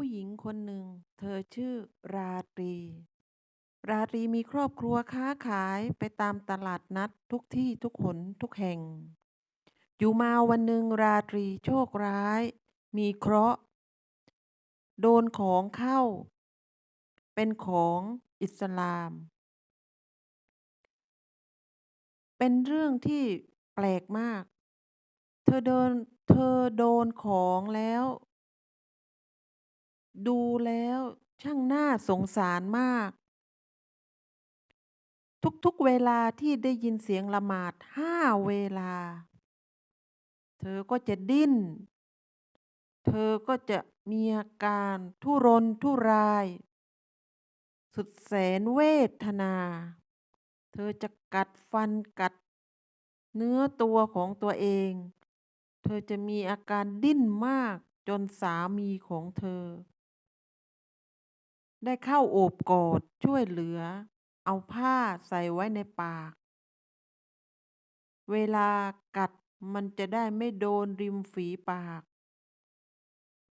ผู้หญิงคนหนึ่ง เธอชื่อราตรี ราตรีมีครอบครัวค้าขายไปตามตลาดนัดทุกที่ทุกหนทุกแห่ง อยู่มาวันหนึ่งราตรีโชคร้าย มีเคราะห์ โดนของเข้า เป็นของอิสลาม เป็นเรื่องที่แปลกมาก เธอเดิน เธอโดนของแล้ว ดูแล้วช่างน่าสงสารมาก ทุกๆเวลาที่ได้ยินเสียงละหมาด5เวลา เธอก็จะดิ้น เธอก็จะมีอาการทุรนทุราย สุดแสนเวทนา เธอจะกัดฟันกัด เนื้อตัวของตัวเอง เธอจะมีอาการดิ้นมากจนสามีของเธอ ได้เข้าโอบกอดช่วยเหลือ เอาผ้าใส่ไว้ในปาก เวลากัดมันจะได้ไม่โดนริมฝีปาก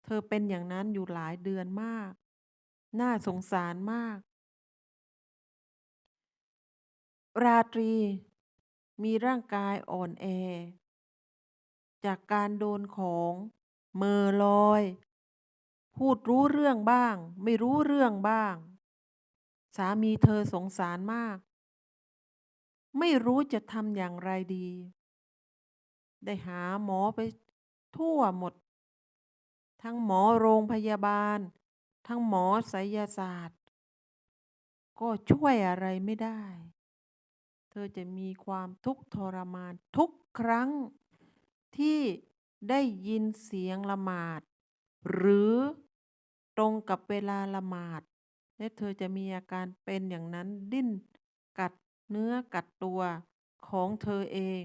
เธอเป็นอย่างนั้นอยู่หลายเดือนมาก น่าสงสารมาก ราตรี มีร่างกายอ่อนแอ จากการโดนของเมอลอย พูดรู้เรื่องบ้าง ไม่รู้เรื่องบ้าง สามีเธอสงสารมาก ไม่รู้จะทำอย่างไรดี ได้หาหมอไปทั่วหมด ทั้งหมอโรงพยาบาล ทั้งหมอไสยศาสตร์ ก็ช่วยอะไรไม่ได้ เธอจะมีความทุกข์ทรมานทุกครั้งที่ได้ยินเสียงละหมาด หรือ ตรงกับเวลาละหมาด และเธอจะมีอาการเป็นอย่างนั้นดิ้น กัดเนื้อกัดตัวของเธอเอง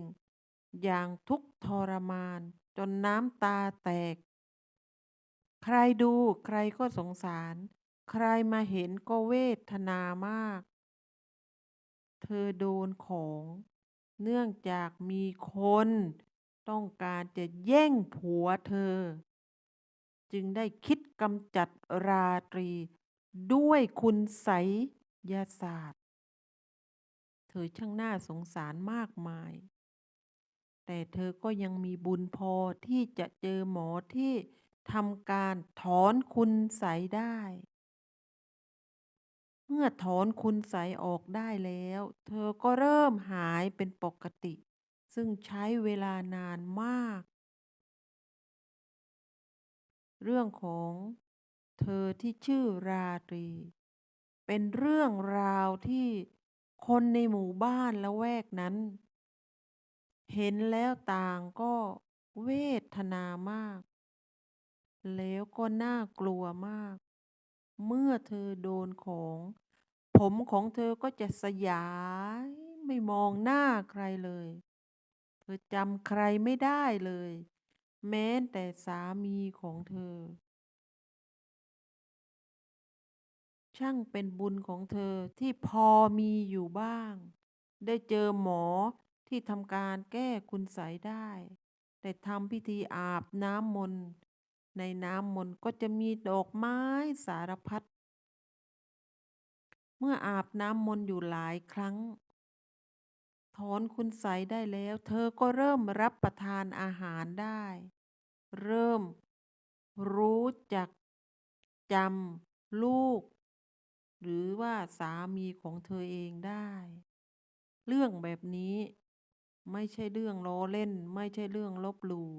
อย่างทุกทรมาน จนน้ำตาแตก ใครดูใครก็สงสาร ใครมาเห็นก็เวทนามาก เธอโดนของ เนื่องจากมีคน ต้องการจะแย่งผัวเธอ จึงได้คิดกำจัดราตรี ด้วยคุณไสยศาสตร์ เธอช่างน่าสงสารมากมาย แต่เธอก็ยังมีบุญพอที่จะเจอหมอที่ทำการถอนคุณไสยได้ เมื่อถอนคุณไสยออกได้แล้ว เธอก็เริ่มหายเป็นปกติ ซึ่งใช้เวลานานมาก เรื่องของเธอที่ชื่อราตรี เป็นเรื่องราวที่คนในหมู่บ้านละแวกนั้น เห็นแล้วต่างก็เวทนามาก แล้วก็น่ากลัวมาก เมื่อเธอโดนของ ผมของเธอก็จะสยายไม่มองหน้าใครเลย เธอจำใครไม่ได้เลย แม้แต่สามีของเธอ ช่างเป็นบุญของเธอที่พอมีอยู่บ้าง ได้เจอหมอที่ทำการแก้คุณไสได้ได้ทำพิธีอาบน้ำมนต์ในน้ำมนต์ก็จะมีดอกไม้สารพัด เมื่ออาบน้ำมนต์อยู่หลายครั้ง ถอนคุณไสได้แล้ว เธอก็เริ่มรับประทานอาหารได้ เริ่มรู้จักจำลูก หรือว่าสามีของเธอเองได้ เรื่องแบบนี้ไม่ใช่เรื่องล้อเล่น ไม่ใช่เรื่องลบหลู่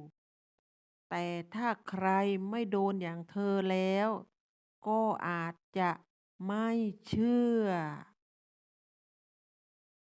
แต่ถ้าใครไม่โดนอย่างเธอแล้ว ก็อาจจะไม่เชื่อ